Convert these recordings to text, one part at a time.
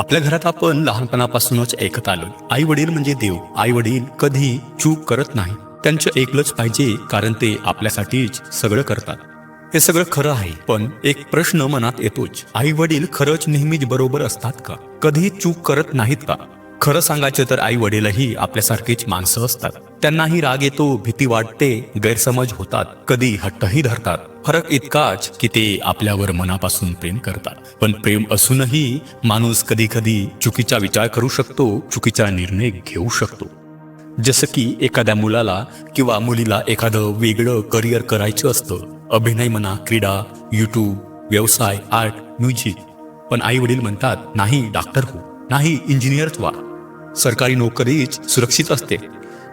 आपल्या घरात आपण लहानपणापासूनच ऐकत आलो. आई वडील म्हणजे देव. आई वडील कधी चूक करत नाही. त्यांचं ऐकलंच पाहिजे कारण ते आपल्यासाठीच सगळं करतात. हे सगळं खरं आहे पण एक प्रश्न मनात येतोच. आई वडील खरंच नेहमीच बरोबर असतात का? कधी चूक करत नाहीत का? खरं सांगायचं तर आई वडीलही आपल्यासारखीच माणसं असतात. त्यांनाही राग येतो भीती वाटते गैरसमज होतात कधी हट्टही धरतात. फरक इतकाच की ते आपल्यावर मनापासून प्रेम करतात. पण प्रेम असूनही माणूस कधी कधी चुकीचा विचार करू शकतो चुकीचा निर्णय घेऊ शकतो. जसं की एखाद्या मुलाला किंवा मुलीला एखादं वेगळं करिअर करायचं असतं अभिनय म्हणा क्रीडा युट्यूब व्यवसाय आर्ट म्युझिक. पण आई वडील म्हणतात नाही डॉक्टर हो नाही इंजिनियरच व्हा. सरकारी नोकरीच सुरक्षित असते.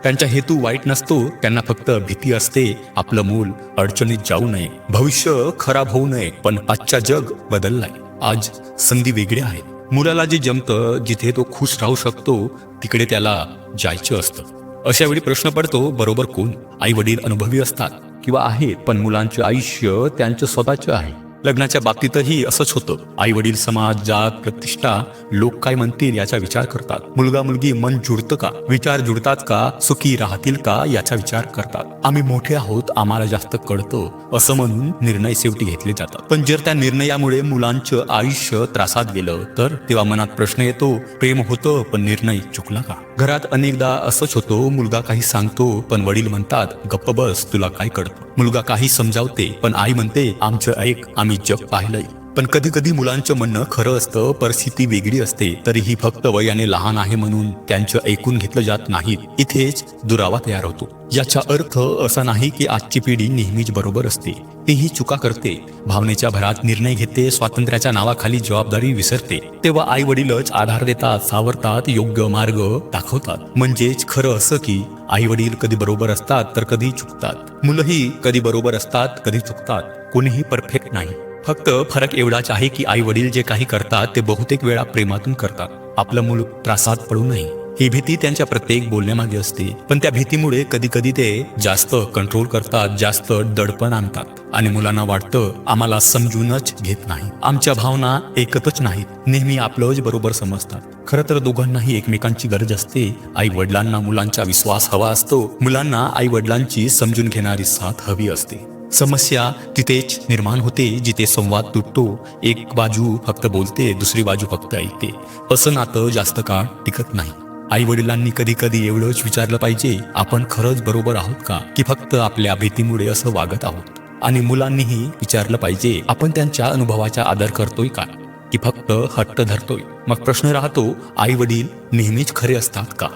त्यांचा हेतू वाईट नसतो त्यांना फक्त भीती असते आपलं मूल अडचणीत जाऊ नये. भविष्य खराब होऊ नये पण आजच्या जग बदललाय. आज संधी वेगळ्या आहेत मुलाला जे जमतं जिथे तो खुश राहू शकतो तिकडे त्याला जायचं असतं. अशा वेळी प्रश्न पडतो बरोबर कोण? आई वडील अनुभवी असतात किंवा आहेत पण मुलांचे आयुष्य त्यांचं स्वतःचं आहे. लग्नाच्या बाबतीतही असंच होतं. आई वडील समाज जात प्रतिष्ठा लोक काय म्हणतील याचा विचार करतात. मुलगा मुलगी मन जुळतं का? विचार जुळतात का? सुखी राहतील का? याचा विचार करतात. आम्ही मोठे आहोत आम्हाला जास्त कळतं असं म्हणून निर्णय शेवटी घेतले जातात. पण जर त्या निर्णयामुळे मुलांचं आयुष्य त्रासात गेलं तर तेव्हा मनात प्रश्न येतो प्रेम होतं पण निर्णय चुकला का? घरात अनेकदा असंच होतो मुलगा काही सांगतो पण वडील म्हणतात गप्प बस तुला काय कळतं? मुलगा काही समजावते पण आई म्हणते आमचं ऐक आम्ही जग पाहिलंय. पण कधी कधी मुलांचं म्हणणं खरं असतं परिस्थिती वेगळी असते तरीही फक्त वयाने लहान आहे म्हणून त्यांचं ऐकून घेतलं जात नाही इथेच दुरावा तयार होतो. याचा अर्थ असा नाही की आजची पिढी नेहमीच बरोबर असते. तीही चुका करते भावनेच्या भरात निर्णय घेते स्वातंत्र्याच्या नावाखाली जबाबदारी विसरते. तेव्हा आई वडीलच आधार देतात सावरतात योग्य मार्ग दाखवतात. म्हणजेच खरं असं की आई वडील कधी बरोबर असतात तर कधी चुकतात. मुलंही कधी बरोबर असतात कधी चुकतात. कोणीही परफेक्ट नाही. फक्त फरक एवढाच आहे की आई वडील जे काही करतात ते बहुतेक वेळा प्रेमातून करतात. आपलं मूल त्रासात पडू नये. ही भीती त्यांच्या प्रत्येक बोलण्यामागे असते पण त्या भीतीमुळे कधी कधी ते जास्त कंट्रोल करतात जास्त दडपण आणतात. आणि मुलांना वाटतं आम्हाला समजूनच घेत नाही. आमच्या भावना एकतच नाहीत. नेहमी आपलंच बरोबर समजतात. खरं तर दोघांनाही एकमेकांची गरज असते. आई वडिलांना मुलांचा विश्वास हवा असतो. मुलांना आई वडिलांची समजून घेणारी साथ हवी असते. समस्या तिथेच निर्माण होते जिथे संवाद तुटतो. एक बाजू फक्त बोलते दुसरी बाजू फक्त ऐकते. असं नातं जास्त काळ टिकत नाही. आई वडिलांनी कधी कधी एवढंच विचारलं पाहिजे आपण खरंच बरोबर आहोत का? की फक्त आपल्या भीतीमुळे असं वागत आहोत? आणि मुलांनीही विचारलं पाहिजे आपण त्यांच्या अनुभवाचा आदर करतोय का? की फक्त हट्ट धरतोय? मग प्रश्न राहतो आई वडील नेहमीच खरे असतात का?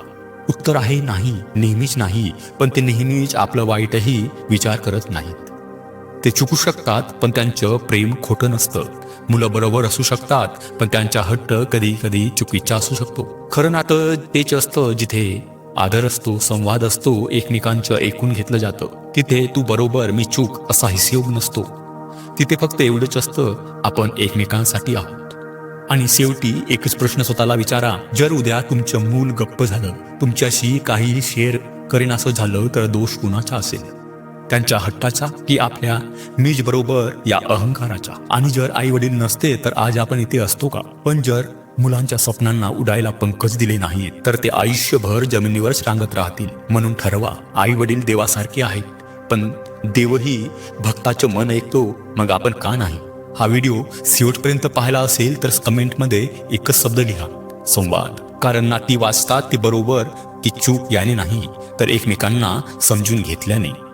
उत्तर आहे नाही नेहमीच नाही. पण ते नेहमीच आपलं वाईटही विचार करत नाहीत. ते चुकू शकतात पण त्यांचं प्रेम खोटं नसतं. मुलं बरोबर असू शकतात पण त्यांचा हट्ट कधी कधी चुकीचा असू शकतो. खरं नातं तेच असतं जिथे आदर असतो संवाद असतो एकमेकांचं ऐकून घेतलं जातं. तिथे तू बरोबर मी चूक असा हिशोब नसतो. तिथे फक्त एवढंच असतं आपण एकमेकांसाठी आहोत. आणि शेवटी एकच प्रश्न स्वतःला विचारा जर उद्या तुमचं मूल गप्प झालं तुमच्याशी काही शेअर करेन असं झालं तर दोष कुणाचा असेल? त्यांच्या हट्टाचा की आपल्या मीच बरोबर या अहंकाराचा. आणि जर आई वडील नसते तर आज आपण इथे असतो का? पण जर मुलांच्या स्वप्नांना उडायला पंकज दिले नाहीत तर ते आयुष्यभर जमिनीवरच रांगत राहतील. म्हणून ठरवा आई वडील देवासारखे आहेत. पण देवही भक्ताचं मन ऐकतो मग आपण का नाही? हा व्हिडिओ शेवटपर्यंत पाहायला असेल तर कमेंटमध्ये एकच शब्द लिहा संवाद. कारण नाती वाचतात ते बरोबर की चूक याने नाही तर एकमेकांना समजून घेतल्याने.